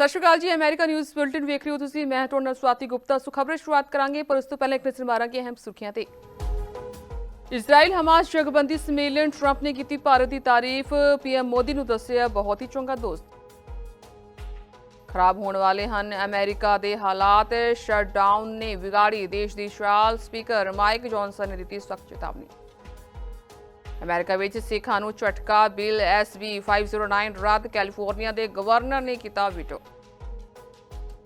ਸਤਿ ਸ਼੍ਰੀ ਅਕਾਲ ਜੀ, America news bulletin ਵੇਖ ਰਹੇ ਹੋ ਤੁਸੀਂ। ਮੈਂ ਤੁਹਾਡੇ ਨਾਲ ਸਵਾਤੀ ਗੁਪਤਾ। ਸੋ ਖਬਰਾਂ ਸ਼ੁਰੂਆਤ ਕਰਾਂਗੇ, ਪਰ ਉਸ ਤੋਂ ਪਹਿਲਾਂ ਇੱਕ ਨਜ਼ਰ ਮਾਰਾਂਗੇ ਅਹਿਮ ਸੁਰਖੀਆਂ ਤੇ। ਇਜ਼ਰਾਈਲ ਹਮਾਸ ਜਗਬੰਦੀ ਸੰਮੇਲਨ ਟਰੰਪ ਨੇ ਕੀਤੀ ਭਾਰਤ ਦੀ ਤਾਰੀਫ। ਪੀਐਮ ਮੋਦੀ ਨੂੰ ਦੱਸਿਆ, ਬਹੁਤ ਹੀ ਚੰਗਾ ਦੋਸਤ। ਖਰਾਬ ਹੋਣ ਵਾਲੇ ਹਨ। ਅਮਰੀਕਾ ਦੇ ਹਾਲਾਤ, ਸ਼ਟਡਾਊਨ ਨੇ ਵਿਗਾੜੀ ਦੇਸ਼ ਦੀ ਸ਼ਾਲ। ਸਪੀਕਰ ਮਾਈਕ ਜੌਨਸਨ ਨੇ ਦਿੱਤੀ ਸਖਤ ਚੇਤਾਵਨੀ। ਅਮਰੀਕਾ ਵਿੱਚ ਸਿੱਖਾਂ ਨੂੰ ਝਟਕਾ, ਬਿੱਲ ਐਸਬੀ 509 ਰੱਦ, ਕੈਲੀਫੋਰਨੀਆ ਦੇ ਗਵਰਨਰ ਨੇ ਕੀਤਾ ਵੀਟੋ।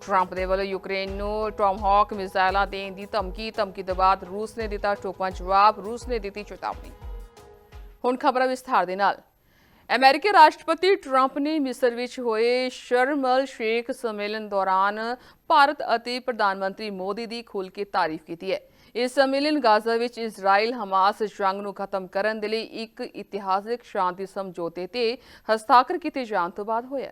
ਟਰੰਪ ਦੇ ਵੱਲੋਂ ਯੂਕਰੇਨ ਨੂੰ ਟੌਮਹਾਕ ਮਿਜ਼ਾਈਲਾਂ ਦੇਣ ਦੀ ਧਮਕੀ ਧਮਕੀ ਤੋਂ ਬਾਅਦ ਰੂਸ ਨੇ ਦਿੱਤਾ ਟੋਕਾ ਜਵਾਬ, ਰੂਸ ਨੇ ਦਿੱਤੀ ਚੇਤਾਵਨੀ। ਹੁਣ ਖਬਰਾਂ ਵਿਸਥਾਰ ਦੇ ਨਾਲ। ਅਮਰੀਕੀ ਰਾਸ਼ਟਰਪਤੀ ਟਰੰਪ ਨੇ ਮਿਸਰ ਵਿੱਚ ਹੋਏ ਸ਼ਰਮਲ ਸ਼ੇਖ ਸੰਮੇਲਨ ਦੌਰਾਨ ਭਾਰਤ ਅਤੇ ਪ੍ਰਧਾਨ ਮੰਤਰੀ ਮੋਦੀ ਦੀ ਖੁੱਲ੍ਹ ਕੇ ਤਾਰੀਫ ਕੀਤੀ ਹੈ। ਇਸ ਸੰਮੇਲਨ ਗਾਜ਼ਾ ਵਿੱਚ ਇਜ਼ਰਾਈਲ, ਹਮਾਸ ਜੰਗ ਨੂੰ ਖਤਮ ਕਰਨ ਦੇ ਲਈ ਇੱਕ ਇਤਿਹਾਸਕ ਸ਼ਾਂਤੀ ਸਮਝੌਤੇ ਤੇ ਹਸਤਾਖਰ ਕੀਤੇ ਜਾਣ ਤੋਂ ਬਾਅਦ ਹੋਇਆ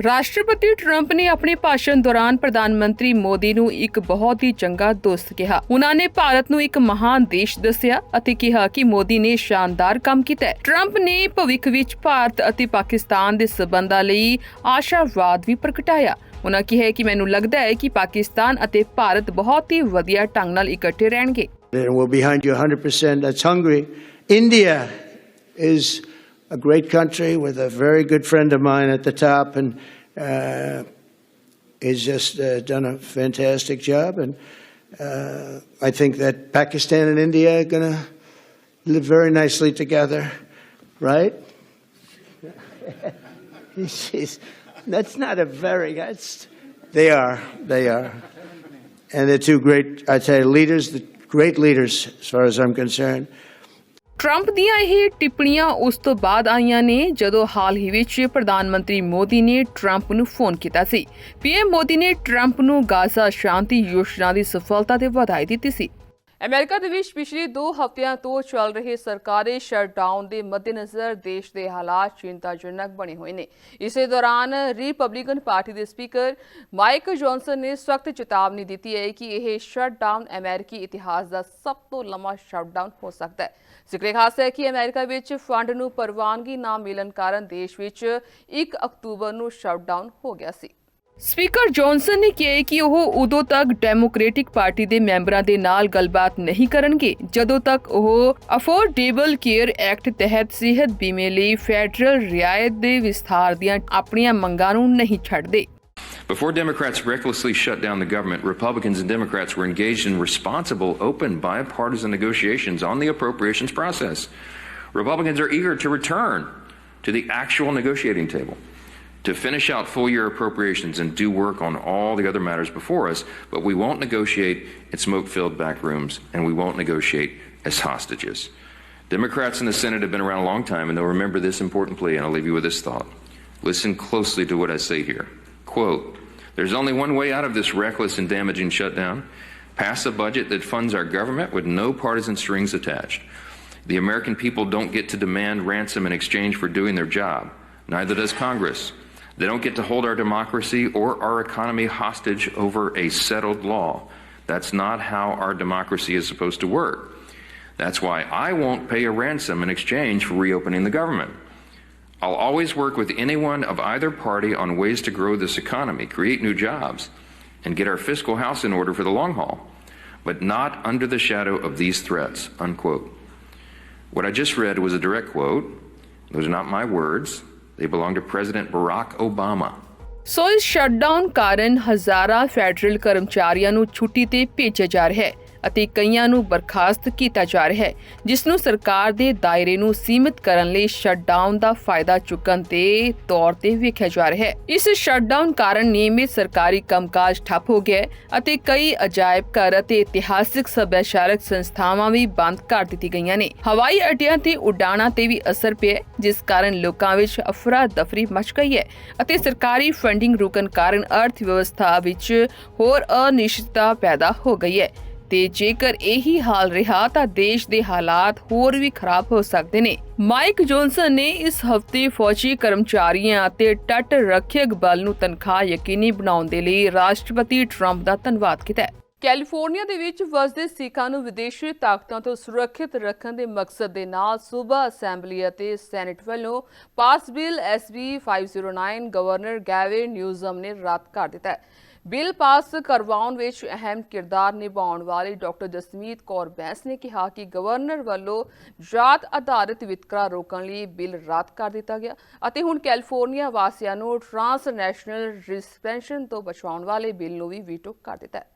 ਰਾਸ਼ਟਰਪਤੀ ਟਰੰਪ ਨੇ ਆਪਣੇ ਭਾਸ਼ਣ ਦੌਰਾਨ ਪ੍ਰਧਾਨ ਮੰਤਰੀ ਮੋਦੀ ਨੂੰ ਇੱਕ ਬਹੁਤ ਹੀ ਚੰਗਾ ਦੋਸਤ ਕਿਹਾ ਉਹਨਾਂ ਨੇ ਭਾਰਤ ਨੂੰ ਇੱਕ ਮਹਾਨ ਦੇਸ਼ ਦੱਸਿਆ ਅਤੇ ਕਿਹਾ ਕਿ ਮੋਦੀ ਨੇ ਸ਼ਾਨਦਾਰ ਕੰਮ ਕੀਤਾ ਹੈ ਟਰੰਪ ਨੇ ਭਵਿੱਖ ਵਿੱਚ ਭਾਰਤ ਅਤੇ ਪਾਕਿਸਤਾਨ ਦੇ ਸਬੰਧਾਂ ਲਈ ਆਸ਼ਾਵਾਦ ਵੀ ਪ੍ਰਗਟਾਇਆ ਉਹਨਾਂ ਕਿਹਾ ਕਿ ਮੈਨੂੰ ਲੱਗਦਾ ਹੈ ਕਿ ਪਾਕਿਸਤਾਨ ਅਤੇ ਭਾਰਤ ਬਹੁਤ ਹੀ ਵਧੀਆ ਢੰਗ ਨਾਲ ਇਕੱਠੇ ਰਹਿਣਗੇ And we're behind you 100%. That's Hungary. India is a great country with a very good friend of mine at the top, and uh, he's just uh, done a fantastic job. And uh, I think that Pakistan and India are going to live very nicely together, right? That's not a very. That's they are. They are. And they're two great, I'd say, leaders, the great leaders, as far as I'm concerned. Trump ਦੀਆਂ ਇਹ ਟਿੱਪਣੀਆਂ ਉਸ ਤੋਂ ਬਾਅਦ ਆਈਆਂ ਨੇ, ਜਦੋਂ ਹਾਲ ਹੀ ਵਿੱਚ ਪ੍ਰਧਾਨ ਮੰਤਰੀ ਮੋਦੀ ਨੇ ਟਰੰਪ ਨੂੰ ਫੋਨ ਕੀਤਾ ਸੀ। ਪੀਐਮ ਮੋਦੀ ਨੇ ਟਰੰਪ ਨੂੰ ਗਾਜ਼ਾ ਸ਼ਾਂਤੀ ਯੋਜਨਾ ਦੀ ਸਫਲਤਾ ਤੇ ਵਧਾਈ ਦਿੱਤੀ ਸੀ। ਅਮਰੀਕਾ ਦੇ ਵਿੱਚ ਪਿਛਲੇ 2 ਹਫ਼ਤਿਆਂ ਤੋਂ ਚੱਲ ਰਹੇ ਸਰਕਾਰੀ ਸ਼ਟਡਾਊਨ ਦੇ ਮੱਦੇਨਜ਼ਰ ਦੇਸ਼ ਦੇ ਹਾਲਾਤ ਚਿੰਤਾਜਨਕ ਬਣੇ ਹੋਏ ਨੇ। ਇਸੇ ਦੌਰਾਨ ਰਿਪਬਲਿਕਨ ਪਾਰਟੀ ਦੇ ਸਪੀਕਰ ਮਾਈਕ ਜੌਨਸਨ ਨੇ ਸਖਤ ਚੇਤਾਵਨੀ ਦਿੱਤੀ ਹੈ ਕਿ ਇਹ ਸ਼ਟਡਾਊਨ ਅਮਰੀਕੀ ਇਤਿਹਾਸ ਦਾ ਸਭ ਤੋਂ ਲੰਮਾ ਸ਼ਟਡਾਊਨ ਹੋ ਸਕਦਾ ਹੈ। ਜ਼ਿਕਰ ਖਾਸ ਹੈ ਕਿ ਅਮਰੀਕਾ ਵਿੱਚ ਫੰਡ ਨੂੰ ਪ੍ਰਵਾਨਗੀ ਨਾ ਮਿਲਣ ਕਾਰਨ ਦੇਸ਼ ਵਿੱਚ 1 ਅਕਤੂਬਰ ਨੂੰ ਸ਼ਟਡਾਊਨ ਹੋ ਗਿਆ ਸੀ। ਸਪੀਕਰ ਜੌਨਸਨ ਨੇ ਕਿਹਾ ਕਿ ਉਹ ਉਦੋਂ ਤੱਕ ਡੈਮੋਕ੍ਰੈਟਿਕ ਪਾਰਟੀ ਦੇ ਮੈਂਬਰਾਂ ਦੇ ਨਾਲ ਗੱਲਬਾਤ ਨਹੀਂ ਕਰਨਗੇ ਜਦੋਂ ਤੱਕ ਉਹ ਅਫੋਰਡੇਬਲ ਕੇਅਰ ਐਕਟ ਤਹਿਤ ਸਿਹਤ ਬੀਮੇ ਲਈ ਫੈਡਰਲ ਰਿਆਇਤ ਦੇ ਵਿਸਥਾਰ ਦੀਆਂ ਆਪਣੀਆਂ ਮੰਗਾਂ ਨੂੰ ਨਹੀਂ ਛੱਡਦੇ Before Democrats recklessly shut down the government, Republicans and Democrats were engaged in responsible, open, bipartisan negotiations on the appropriations process. Republicans are eager to return to the actual negotiating table, to finish out full year appropriations and do work on all the other matters before us, but we won't negotiate in smoke filled back rooms and we won't negotiate as hostages. Democrats in the Senate have been around a long time and they'll remember this important plea, and I'll leave you with this thought. Listen closely to what I say here. Quote, there's only one way out of this reckless and damaging shutdown. Pass a budget that funds our government with no partisan strings attached. The American people don't get to demand ransom in exchange for doing their job. Neither does Congress. They don't get to hold our democracy or our economy hostage over a settled law. That's not how our democracy is supposed to work. That's why I won't pay a ransom in exchange for reopening the government. I'll always work with anyone of either party on ways to grow this economy, create new jobs, and get our fiscal house in order for the long haul, but not under the shadow of these threats. Unquote. What I just read was a direct quote. Those are not my words. They belong to President Barack Obama. ਸੋ ਇਸ shutdown ਕਾਰਨ ਹਜ਼ਾਰਾਂ federal ਕਰਮਚਾਰੀਆਂ ਨੂੰ ਛੁੱਟੀ ਤੇ ਭੇਜਿਆ ਜਾ ਰਿਹਾ ਹੈ ਅਤੇ ਕਈਆਂ ਨੂੰ ਬਰਖਾਸਤ ਕੀਤਾ ਜਾ ਰਿਹਾ ਹੈ, ਜਿਸ ਨੂੰ ਸਰਕਾਰ ਦੇ ਦਾਇਰੇ ਨੂੰ ਸੀਮਿਤ ਕਰਨ ਲਈ ਸ਼ਟਡਾਊਨ ਦਾ ਫਾਇਦਾ ਚੁੱਕਣ ਦੇ ਤੌਰ ਤੇ ਵੇਖਿਆ ਜਾ ਰਿਹਾ ਹੈ। ਇਸ ਸ਼ਟਡਾਊਨ ਕਾਰਨ ਨਿਯਮਿਤ ਸਰਕਾਰੀ ਕੰਮਕਾਜ ਠੱਪ ਹੋ ਗਿਆ ਅਤੇ ਕਈ ਅਜਾਇਬ ਘਰ ਅਤੇ ਇਤਿਹਾਸਿਕ ਸੱਭਿਆਚਾਰਕ ਸੰਸਥਾਵਾਂ ਵੀ ਬੰਦ ਕਰ ਦਿੱਤੀ ਗਈਆਂ ਨੇ। ਹਵਾਈ ਅੱਡਿਆਂ ਤੇ ਉਡਾਣਾਂ ਤੇ ਵੀ ਅਸਰ ਪਿਆ ਜਿਸ ਕਾਰਨ ਲੋਕਾਂ ਵਿੱਚ ਅਫਰਾ ਦਫਰੀ ਮਚ ਗਈ ਹੈ ਅਤੇ ਸਰਕਾਰੀ ਫੰਡਿੰਗ ਰੁਕਣ ਕਾਰਨ ਅਰਥ ਵਿਵਸਥਾ ਵਿੱਚ ਹੋਰ ਅਨਿਸ਼ਚਿਤਤਾ ਪੈਦਾ ਹੋ ਗਈ ਹੈ। ਤੇ ਜੇਕਰ ਇਹੀ ਹਾਲ ਰਿਹਾ ਤਾਂ ਦੇਸ਼ ਦੇ ਹਾਲਾਤ ਹੋਰ ਵੀ ਖਰਾਬ ਹੋ ਸਕਦੇ ਨੇ। ਮਾਈਕ ਜੌਨਸਨ ਨੇ ਇਸ ਹਫ਼ਤੇ ਫੌਜੀ ਕਰਮਚਾਰੀਆਂ ਅਤੇ ਤੱਟ ਰੱਖਿਅਕ ਬਲ ਨੂੰ ਤਨਖਾਹ ਯਕੀਨੀ ਬਣਾਉਣ ਦੇ ਲਈ ਰਾਸ਼ਟਰਪਤੀ ਟਰੰਪ ਦਾ ਧੰਨਵਾਦ ਕੀਤਾ ਹੈ। ਕੈਲੀਫੋਰਨੀਆ ਦੇ ਵਿੱਚ ਵਸਦੇ ਸਿੱਖਾਂ ਨੂੰ ਵਿਦੇਸ਼ੀ ਤਾਕਤਾਂ ਤੋਂ ਸੁਰੱਖਿਅਤ ਰੱਖਣ ਦੇ ਮਕਸਦ ਦੇ ਨਾਲ ਸੂਬਾ ਅਸੈਂਬਲੀ ਅਤੇ ਸੈਨੇਟ ਵੱਲੋਂ pass bill SB 509 governor Gavin Newsom ਨੇ ਰੱਦ ਕਰ ਦਿੱਤਾ ਹੈ। ਬਿੱਲ ਪਾਸ ਕਰਵਾਉਣ ਵਿੱਚ ਅਹਿਮ ਕਿਰਦਾਰ ਨਿਭਾਉਣ ਵਾਲੀ ਡਾਕਟਰ ਜਸਮੀਤ ਕੌਰ ਬੈਂਸ ਨੇ ਕਿਹਾ ਕਿ ਗਵਰਨਰ ਵੱਲੋਂ ਜਾਤ ਆਧਾਰਿਤ ਵਿਤਕਰਾ ਰੋਕਣ ਲਈ ਬਿੱਲ ਰੱਦ ਕਰ ਦਿੱਤਾ ਗਿਆ ਅਤੇ ਹੁਣ ਕੈਲੀਫੋਰਨੀਆ ਵਾਸੀਆਂ ਨੂੰ ਟ੍ਰਾਂਸਨੈਸ਼ਨਲ ਰਿਸਪੈਂਸ਼ਨ ਤੋਂ ਬਚਾਉਣ ਵਾਲੇ ਬਿੱਲ ਨੂੰ ਵੀ ਵੀਟੋ ਕਰ ਦਿੱਤਾ ਹੈ।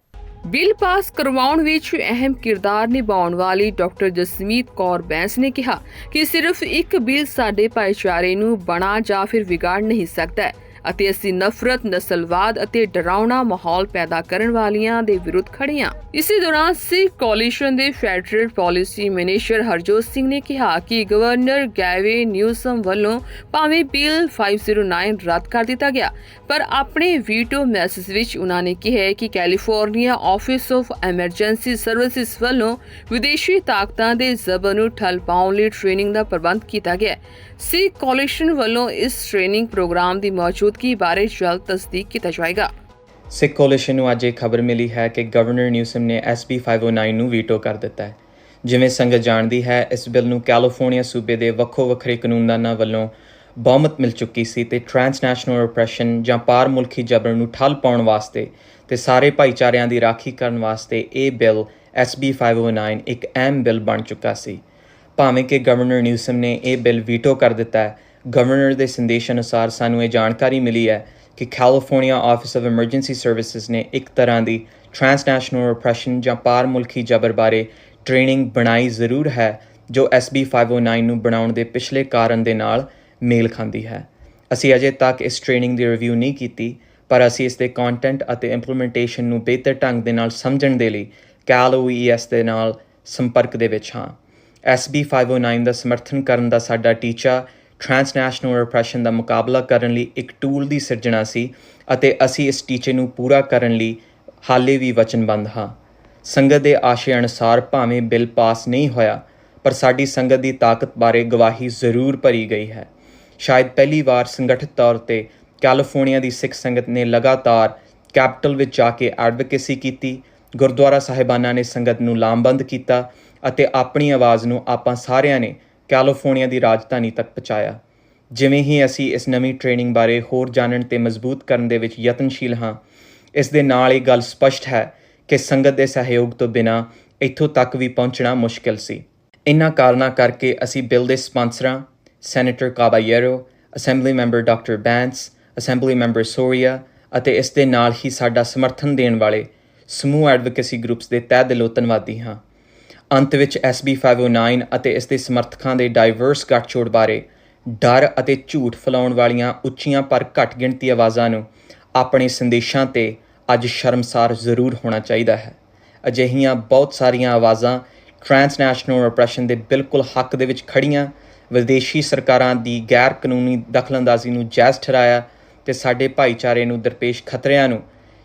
ਬਿੱਲ ਪਾਸ ਕਰਵਾਉਣ ਵਿੱਚ ਅਹਿਮ ਕਿਰਦਾਰ ਨਿਭਾਉਣ ਵਾਲੀ ਡਾਕਟਰ ਜਸਮੀਤ ਕੌਰ ਬੈਂਸ ਨੇ ਕਿਹਾ ਕਿ ਸਿਰਫ ਇੱਕ ਬਿੱਲ ਸਾਡੇ ਭਾਈਚਾਰੇ ਨੂੰ ਬਣਾ ਜਾਂ ਫਿਰ ਵਿਗਾੜ ਨਹੀਂ ਸਕਦਾ ਅਤੇ ਅਸੀਂ ਨਫ਼ਰਤ, ਨਸਲਵਾਦ ਅਤੇ ਡਰਾਉਣਾ ਮਾਹੌਲ ਪੈਦਾ ਕਰਨ ਵਾਲੀਆਂ ਦੇ ਵਿਰੁੱਧ ਖੜੇ ਹਾਂ। ਇਸੇ ਦੌਰਾਨ ਸਿੱਖ ਕੋਲੀਸ਼ਨ ਦੇ federal policy minister Harjot Singh ਨੇ ਕਿਹਾ ਕਿ ਗਵਰਨਰ ਗੈਵੇ ਨਿਊਸਮ ਵੱਲੋਂ ਭਾਵੇਂ ਬਿੱਲ 509 ਰੱਦ ਕਰ ਦਿੱਤਾ ਗਿਆ, ਪਰ ਆਪਣੇ ਵੀਟੋ ਮੈਸੇਜ ਵਿੱਚ ਉਹਨਾਂ ਨੇ ਕਿਹਾ ਕਿ California office of emergency services ਵੱਲੋਂ ਵਿਦੇਸ਼ੀ ਤਾਕਤਾਂ ਦੇ ਜ਼ਬਰ ਨੂੰ ਠੱਲ ਪਾਉਣ ਲਈ ਟ੍ਰੇਨਿੰਗ ਦਾ ਪ੍ਰਬੰਧ ਕੀਤਾ ਗਿਆ ਸਿੱਖ ਕੋਲੀਸ਼ਨ ਵੱਲੋਂ ਇਸ ਟ੍ਰੇਨਿੰਗ ਪ੍ਰੋਗਰਾਮ ਦੀ ਮੌਜੂਦਗੀ ਬਾਰੇ ਜਲਦ ਤਸਦੀਕ ਕੀਤਾ ਜਾਏਗਾ। ਸਿੱਖ ਕੋਲੀਸ਼ਨ ਨੂੰ ਅੱਜ ਇਹ ਖਬਰ ਮਿਲੀ ਹੈ ਕਿ ਗਵਰਨਰ ਨਿਊਸਮ ਨੇ SB 509 ਨੂੰ ਵੀਟੋ ਕਰ ਦਿੱਤਾ ਹੈ। ਜਿਵੇਂ ਸੰਗਤ ਜਾਣਦੀ ਹੈ, ਇਸ ਬਿੱਲ ਨੂੰ ਕੈਲੀਫੋਰਨੀਆ ਸੂਬੇ ਦੇ ਵੱਖੋ ਵੱਖਰੇ ਕਾਨੂੰਨਦਾਨਾਂ ਵੱਲੋਂ ਬਹੁਮਤ ਮਿਲ ਚੁੱਕੀ ਸੀ ਤੇ ਟ੍ਰਾਂਸਨੈਸ਼ਨਲ ਰਿਪਰੈਸ਼ਨ ਜਾਂ ਪਾਰ ਮੁਲਕੀ ਜਬਰ ਨੂੰ ਠੱਲ ਪਾਉਣ ਵਾਸਤੇ ਤੇ ਸਾਰੇ ਭਾਈਚਾਰਿਆਂ ਦੀ ਰਾਖੀ ਕਰਨ ਵਾਸਤੇ ਇਹ ਬਿੱਲ SB 509 ਇੱਕ ਅਹਿਮ ਬਿੱਲ ਬਣ ਚੁੱਕਾ ਸੀ। ਭਾਵੇਂ ਕਿ ਗਵਰਨਰ ਨਿਊਸਮ ਨੇ ਇਹ ਬਿੱਲ ਵੀਟੋ ਕਰ ਦਿੱਤਾ ਹੈ ਗਵਰਨਰ ਦੇ ਸੰਦੇਸ਼ ਅਨੁਸਾਰ ਸਾਨੂੰ ਇਹ ਜਾਣਕਾਰੀ ਮਿਲੀ ਹੈ ਕਿ California office of emergency services ਨੇ ਇੱਕ ਤਰ੍ਹਾਂ ਦੀ ਟ੍ਰਾਂਸਨੈਸ਼ਨਲ ਰਿਪਰੈਸ਼ਨ ਜਾਂ ਪਾਰ ਮੁਲਕੀ ਜਬਰ ਬਾਰੇ ਟ੍ਰੇਨਿੰਗ ਬਣਾਈ ਜ਼ਰੂਰ ਹੈ, ਜੋ SB 509 ਨੂੰ ਬਣਾਉਣ ਦੇ ਪਿਛਲੇ ਕਾਰਨ ਦੇ ਨਾਲ ਮੇਲ ਖਾਂਦੀ ਹੈ। ਅਸੀਂ ਅਜੇ ਤੱਕ ਇਸ ਟ੍ਰੇਨਿੰਗ ਦੀ ਰਿਵਿਊ ਨਹੀਂ ਕੀਤੀ, ਪਰ ਅਸੀਂ ਇਸ ਦੇ ਕੰਟੈਂਟ ਅਤੇ ਇੰਪਲੀਮੈਂਟੇਸ਼ਨ ਨੂੰ ਬਿਹਤਰ ਢੰਗ ਦੇ ਨਾਲ ਸਮਝਣ ਦੇ ਲਈ ਕੈਲ OES ਦੇ ਨਾਲ ਸੰਪਰਕ ਦੇ ਵਿੱਚ ਹਾਂ। SB 509 ਦਾ ਸਮਰਥਨ ਕਰਨ ਦਾ ਸਾਡਾ ਟੀਚਾ ਟ੍ਰਾਂਸਨੈਸ਼ਨਲ ਰਿਪਰੈਸ਼ਨ ਦਾ ਮੁਕਾਬਲਾ ਕਰਨ ਲਈ ਇੱਕ ਟੂਲ ਦੀ ਸਿਰਜਣਾ ਸੀ ਅਤੇ ਅਸੀਂ ਇਸ ਟੀਚੇ ਨੂੰ ਪੂਰਾ ਕਰਨ ਲਈ ਹਾਲੇ ਵੀ ਵਚਨਬੱਧ ਹਾਂ। ਸੰਗਤ ਦੇ ਆਸ਼ੇ ਅਨੁਸਾਰ ਭਾਵੇਂ ਬਿੱਲ ਪਾਸ ਨਹੀਂ ਹੋਇਆ, ਪਰ ਸਾਡੀ ਸੰਗਤ ਦੀ ਤਾਕਤ ਬਾਰੇ ਗਵਾਹੀ ਜ਼ਰੂਰ ਭਰੀ ਗਈ ਹੈ। ਸ਼ਾਇਦ ਪਹਿਲੀ ਵਾਰ ਸੰਗਠਿਤ ਤੌਰ ਤੇ ਕੈਲੀਫੋਰਨੀਆ ਦੀ ਸਿੱਖ ਸੰਗਤ ਨੇ ਲਗਾਤਾਰ ਕੈਪੀਟਲ ਵਿੱਚ ਜਾ ਕੇ ਐਡਵੋਕੇਸੀ ਕੀਤੀ, ਗੁਰਦੁਆਰਾ ਸਾਹਿਬਾਨਾਂ ਨੇ ਸੰਗਤ ਨੂੰ ਲਾਮਬੰਦ ਕੀਤਾ ਅਤੇ ਆਪਣੀ ਆਵਾਜ਼ ਨੂੰ ਆਪਾਂ ਸਾਰਿਆਂ ਨੇ ਕੈਲੀਫੋਰਨੀਆ ਦੀ ਰਾਜਧਾਨੀ ਤੱਕ ਪਹੁੰਚਾਇਆ। ਜਿਵੇਂ ਹੀ ਅਸੀਂ ਇਸ ਨਵੀਂ ਟ੍ਰੇਨਿੰਗ ਬਾਰੇ ਹੋਰ ਜਾਣਨ ਤੇ ਮਜ਼ਬੂਤ ਕਰਨ ਦੇ ਵਿੱਚ ਯਤਨਸ਼ੀਲ ਹਾਂ, ਇਸ ਦੇ ਨਾਲ ਇਹ ਗੱਲ ਸਪਸ਼ਟ ਹੈ ਕਿ ਸੰਗਤ ਦੇ ਸਹਿਯੋਗ ਤੋਂ ਬਿਨਾ ਇੱਥੋਂ ਤੱਕ ਵੀ ਪਹੁੰਚਣਾ ਮੁਸ਼ਕਿਲ ਸੀ। ਇਨ੍ਹਾਂ ਕਾਰਨਾਂ ਕਰਕੇ ਅਸੀਂ ਬਿੱਲ ਦੇ ਸਪਾਂਸਰਾਂ, senator Caballero assembly member doctor Bains, assembly member Soria ਅਤੇ ਇਸ ਦੇ ਨਾਲ ਹੀ ਸਾਡਾ ਸਮਰਥਨ ਦੇਣ ਵਾਲੇ ਸਮੂਹ ਐਡਵੋਕੇਸੀ ਗਰੁੱਪਸ ਦੇ ਤਹਿ ਦਿਲੋਂ ਧੰਨਵਾਦੀ ਹਾਂ। ਅੰਤ ਵਿੱਚ SB 509 ਅਤੇ ਇਸ ਦੇ ਸਮਰਥਕਾਂ ਦੇ ਡਾਈਵਰਸ ਗੱਠਜੋੜ ਬਾਰੇ ਡਰ ਅਤੇ ਝੂਠ ਫੈਲਾਉਣ ਵਾਲੀਆਂ ਉੱਚੀਆਂ ਪਰ ਘੱਟ ਗਿਣਤੀ ਆਵਾਜ਼ਾਂ ਨੂੰ ਆਪਣੇ ਸੰਦੇਸ਼ਾਂ ਤੇ ਅੱਜ ਸ਼ਰਮਸਾਰ ਜ਼ਰੂਰ ਹੋਣਾ ਚਾਹੀਦਾ ਹੈ। ਅਜਿਹੀਆਂ ਬਹੁਤ ਸਾਰੀਆਂ ਆਵਾਜ਼ਾਂ ਟ੍ਰਾਂਸਨੈਸ਼ਨਲ ਰਿਪਰੈਸ਼ਨ ਦੇ ਬਿਲਕੁਲ ਹੱਕ ਦੇ ਵਿੱਚ ਖੜੀਆਂ ਵਿਦੇਸ਼ੀ ਸਰਕਾਰਾਂ ਦੀ ਗੈਰ ਕਾਨੂੰਨੀ ਦਖਲਅੰਦਾਜ਼ੀ ਨੂੰ ਜਾਇਜ਼ ਠਹਿਰਾਇਆ ਤੇ ਸਾਡੇ ਭਾਈਚਾਰੇ ਨੂੰ ਦਰਪੇਸ਼ ਖਤਰਿਆਂ ਨੂੰ